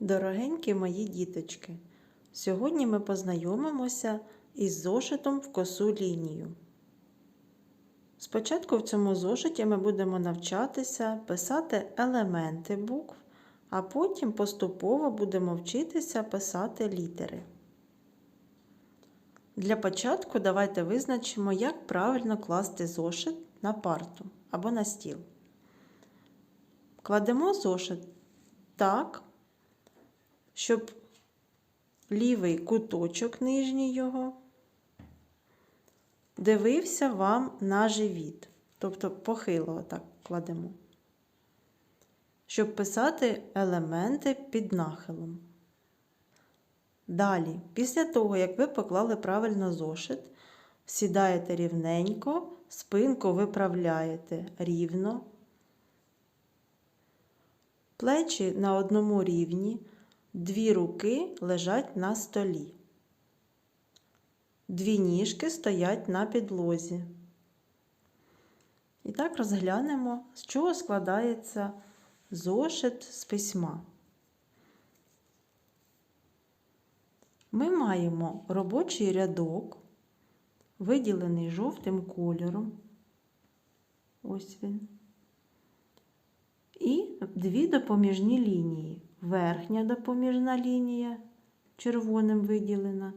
Дорогенькі мої діточки! Сьогодні ми познайомимося із зошитом в косу лінію. Спочатку в цьому зошиті ми будемо навчатися писати елементи букв, а потім поступово будемо вчитися писати літери. Для початку давайте визначимо, як правильно класти зошит на парту або на стіл. Кладемо зошит так, щоб лівий куточок нижній його дивився вам на живіт. Тобто похило так кладемо. Щоб писати елементи під нахилом. Далі, після того, як ви поклали правильно зошит, сідаєте рівненько, спинку виправляєте рівно. Плечі на одному рівні, дві руки лежать на столі. Дві ніжки стоять на підлозі. І так розглянемо, з чого складається зошит з письма. Ми маємо робочий рядок, виділений жовтим кольором. Ось він. І дві допоміжні лінії. Верхня допоміжна лінія червоним виділена,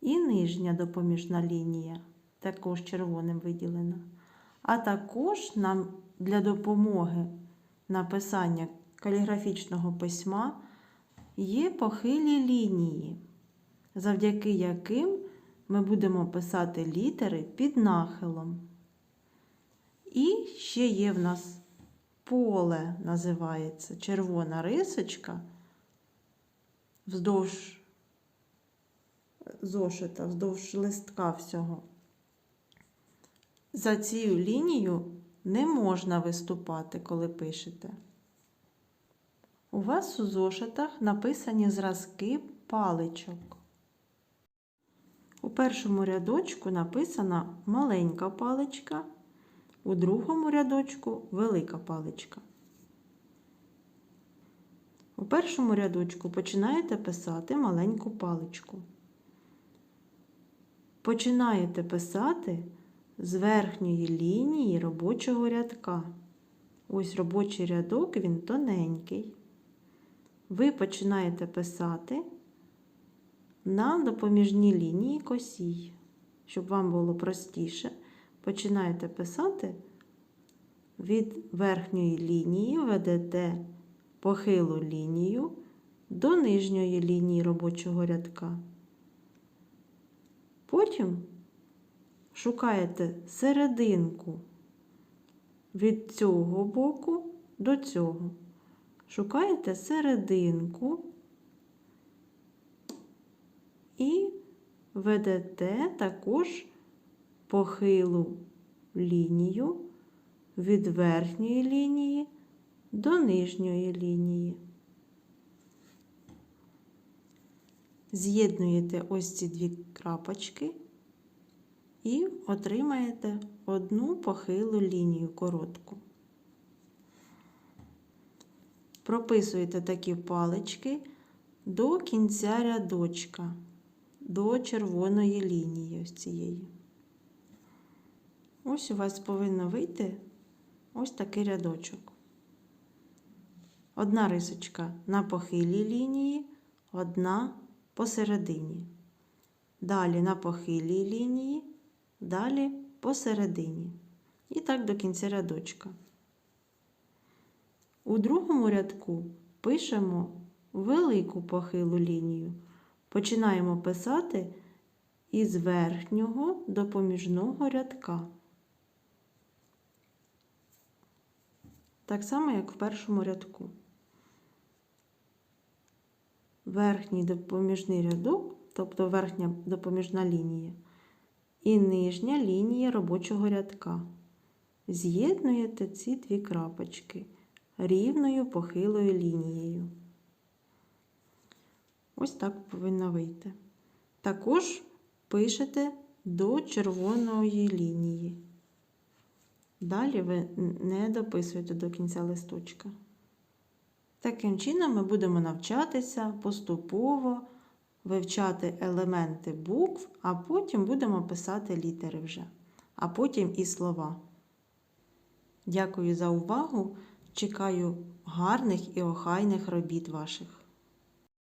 і нижня допоміжна лінія також червоним виділена. А також нам для допомоги написання каліграфічного письма є похилі лінії, завдяки яким ми будемо писати літери під нахилом. І ще є в нас поле називається червона рисочка вздовж зошита, вздовж листка всього. За цією лінією не можна виступати, коли пишете. У вас у зошитах написані зразки паличок. У першому рядочку написана маленька паличка. У другому рядочку велика паличка. У першому рядочку починаєте писати маленьку паличку. Починаєте писати з верхньої лінії робочого рядка. Ось робочий рядок, він тоненький. Ви починаєте писати на допоміжній лінії косій, щоб вам було простіше починаєте писати від верхньої лінії, ведете похилу лінію до нижньої лінії робочого рядка. Потім шукаєте серединку від цього боку до цього. Шукаєте серединку і ведете також похилу лінію від верхньої лінії до нижньої лінії. З'єднуєте ось ці дві крапочки і отримаєте одну похилу лінію коротку. Прописуєте такі палички до кінця рядочка, до червоної лінії ось цієї. Ось у вас повинно вийти ось такий рядочок. Одна рисочка на похилій лінії, одна посередині. Далі на похилій лінії, далі посередині. І так до кінця рядочка. У другому рядку пишемо велику похилу лінію. Починаємо писати із верхнього допоміжного рядка. Так само, як в першому рядку. Верхній допоміжний рядок, тобто верхня допоміжна лінія, і нижня лінія робочого рядка. З'єднуєте ці дві крапочки рівною похилою лінією. Ось так повинно вийти. Також пишете до червоної лінії. Далі ви не дописуєте до кінця листочка. Таким чином ми будемо навчатися поступово вивчати елементи букв, а потім будемо писати літери вже, а потім і слова. Дякую за увагу. Чекаю гарних і охайних робіт ваших.